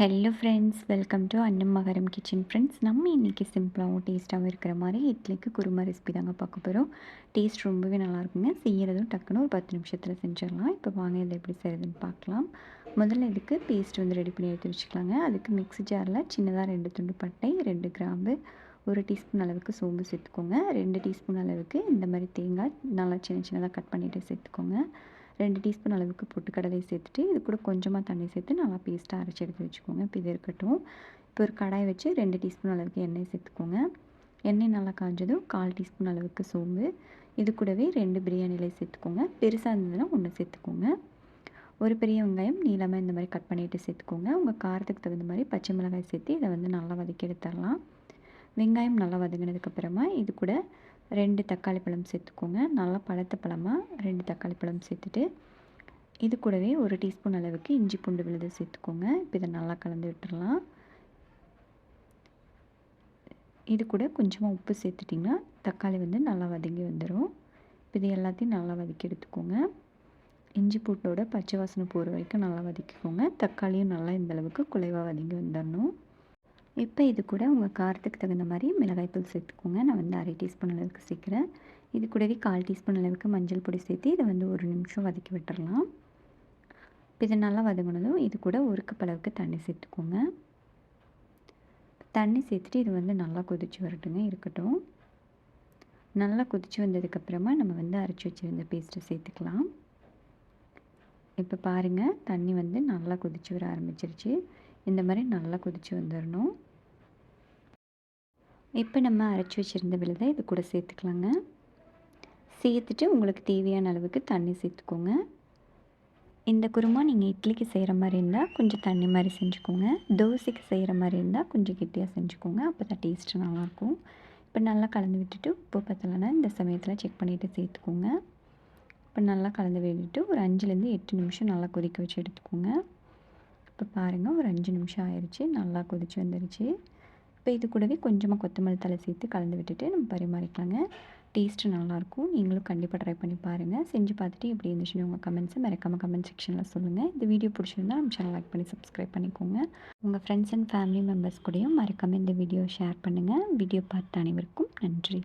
Hello friends welcome to அன்னம் மகரம் kitchen friends நம்ம இன்றைக்கி சிம்பிளாகவும் டேஸ்ட்டாகவும் இருக்கிற மாதிரி இட்லிக்கு குருமா ரெசிபி தாங்க பார்க்க போகிறோம் டேஸ்ட் ரொம்பவே நல்லாயிருக்குங்க. செய்கிறதும் டக்குன்னு ஒரு பத்து நிமிஷத்தில் செஞ்சிடலாம். இப்போ வாங்க இதை எப்படி செய்கிறதுன்னு பார்க்கலாம். முதல்ல இதுக்கு பேஸ்ட் வந்து ரெடி பண்ணி எடுத்து வச்சுக்கலாங்க. அதுக்கு மிக்ஸி ஜாரில் சின்னதாக ரெண்டு துண்டு பட்டை ரெண்டு கிராம்பு ஒரு டீஸ்பூன் அளவுக்கு சோம்பு சேர்த்துக்கோங்க. ரெண்டு டீஸ்பூன் அளவுக்கு இந்த மாதிரி தேங்காய் நல்லா சின்ன சின்னதாக கட் பண்ணிவிட்டு சேர்த்துக்கோங்க. ரெண்டு டீஸ்பூன் அளவுக்கு பொட்டுக்கடலை சேர்த்துட்டு இது கூட கொஞ்சமாக தண்ணி சேர்த்து நல்லா பேஸ்ட்டாக அரைச்சி எடுத்து வச்சுக்கோங்க. இப்போ இது இருக்கட்டும். இப்போ ஒரு கடாய் வச்சு ரெண்டு டீஸ்பூன் அளவுக்கு எண்ணெய் சேர்த்துக்கோங்க. எண்ணெய் நல்லா காஞ்சதும் கால் டீஸ்பூன் அளவுக்கு சோம்பு. இது கூடவே ரெண்டு பிரியாணியில் சேர்த்துக்கோங்க. பெருசாக இருந்ததுன்னா ஒன்று சேர்த்துக்கோங்க. ஒரு பெரிய வெங்காயம் நீளமாக இந்த மாதிரி கட் பண்ணிவிட்டு சேர்த்துக்கோங்க. உங்கள் காரத்துக்கு தகுந்த மாதிரி பச்சை மிளகாய் சேர்த்து இதை வந்து நல்லா வதக்கி எடுத்துடலாம். வெங்காயம் நல்லா வதங்கினதுக்கப்புறமா இது கூட ரெண்டு தக்காளி பழம் சேர்த்துக்கோங்க. நல்லா பழுத்த பழமாக ரெண்டு தக்காளி பழம் சேர்த்துட்டு இது கூடவே ஒரு டீஸ்பூன் அளவுக்கு இஞ்சி பூண்டு விழுது சேர்த்துக்கோங்க. இப்போ இதை நல்லா கலந்து விட்டுடலாம் இது கூட கொஞ்சமாக உப்பு சேர்த்துட்டிங்கன்னா தக்காளி வந்து நல்லா வதங்கி வந்துடும் இப்போ இது எல்லாத்தையும் நல்லா வதக்கி எடுத்துக்கோங்க. இஞ்சி பூட்டோட பச்சை வாசனை போகிற வரைக்கும் நல்லா வதக்கிக்கோங்க. தக்காளியும் நல்லா இந்தளவுக்கு குலைவாக வதங்கி வந்துடணும் இப்போ இது கூட உங்கள் காரத்துக்கு தகுந்த மாதிரி மிளகாய்த்தூள் சேர்த்துக்கோங்க. நான் வந்து அரை டீஸ்பூன் அளவுக்கு சேர்க்குறேன். இது கூடவே கால் டீஸ்பூன் அளவுக்கு மஞ்சள் பொடி சேர்த்து இதை வந்து ஒரு நிமிஷம் வதக்கி விட்டுறலாம். இப்போ இதை நல்லா வதங்கினதும் இது கூட ஒரு கப் அளவுக்கு தண்ணி சேர்த்துக்கோங்க. தண்ணி சேர்த்துட்டு இது வந்து நல்லா கொதித்து வரட்டுங்க இருக்கட்டும். நல்லா கொதித்து வந்ததுக்கப்புறமா நம்ம வந்து அரைச்சி வச்சுருந்த பேஸ்ட்டை சேர்த்துக்கலாம். இப்போ பாருங்கள் தண்ணி வந்து நல்லா கொதித்து வர ஆரம்பிச்சிருச்சு. இந்த மாதிரி நல்லா கொதித்து வந்துடணும் இப்போ நம்ம அரைச்சி வச்சுருந்த விழுதை இது கூட சேர்த்துக்கலாங்க. சேர்த்துட்டு உங்களுக்கு தேவையான அளவுக்கு தண்ணி சேர்த்துக்கோங்க. இந்த குருமா நீங்கள் இட்லிக்கு செய்கிற மாதிரி இருந்தால் கொஞ்சம் தண்ணி மாதிரி செஞ்சுக்கோங்க. தோசைக்கு செய்கிற மாதிரி இருந்தால் கொஞ்சம் கெட்டியாக செஞ்சுக்கோங்க. அப்போ தான் டேஸ்ட்டு நல்லாயிருக்கும். இப்போ நல்லா கலந்து விட்டுட்டு உப்பு பத்தலைன்னா இந்த சமயத்தில் செக் பண்ணிவிட்டு சேர்த்துக்கோங்க. இப்போ நல்லா கலந்து விட்டுட்டு ஒரு அஞ்சுலேருந்து எட்டு நிமிஷம் நல்லா கொதிக்க வச்சு எடுத்துக்கோங்க. இப்போ பாருங்கள் ஒரு அஞ்சு நிமிஷம் ஆயிடுச்சு நல்லா கொதிச்சு வந்துடுச்சு இப்போ இது கூடவே கொஞ்சமாக கொத்தமல்லி தலை சேர்த்து கலந்து விட்டுட்டு நம்ம பரிமாறிக்கலாங்க. டேஸ்ட்டு நல்லாயிருக்கும். நீங்களும் கண்டிப்பாக ட்ரை பண்ணி பாருங்கள் செஞ்சு பார்த்துட்டு எப்படி இருந்துச்சுன்னு உங்கள் கமெண்ட்ஸை மறக்காமல் கமெண்ட் செக்ஷனில் சொல்லுங்கள் இந்த வீடியோ பிடிச்சிருந்தா நம்ம சேனல் லைக் பண்ணி சப்ஸ்கிரைப் பண்ணிக்கோங்க. உங்கள் ஃப்ரெண்ட்ஸ் அண்ட் ஃபேமிலி மெம்பர்ஸ் கூடயும் மறக்காமல் இந்த வீடியோ ஷேர் பண்ணுங்கள் வீடியோ பார்த்த அனைவருக்கும் நன்றி.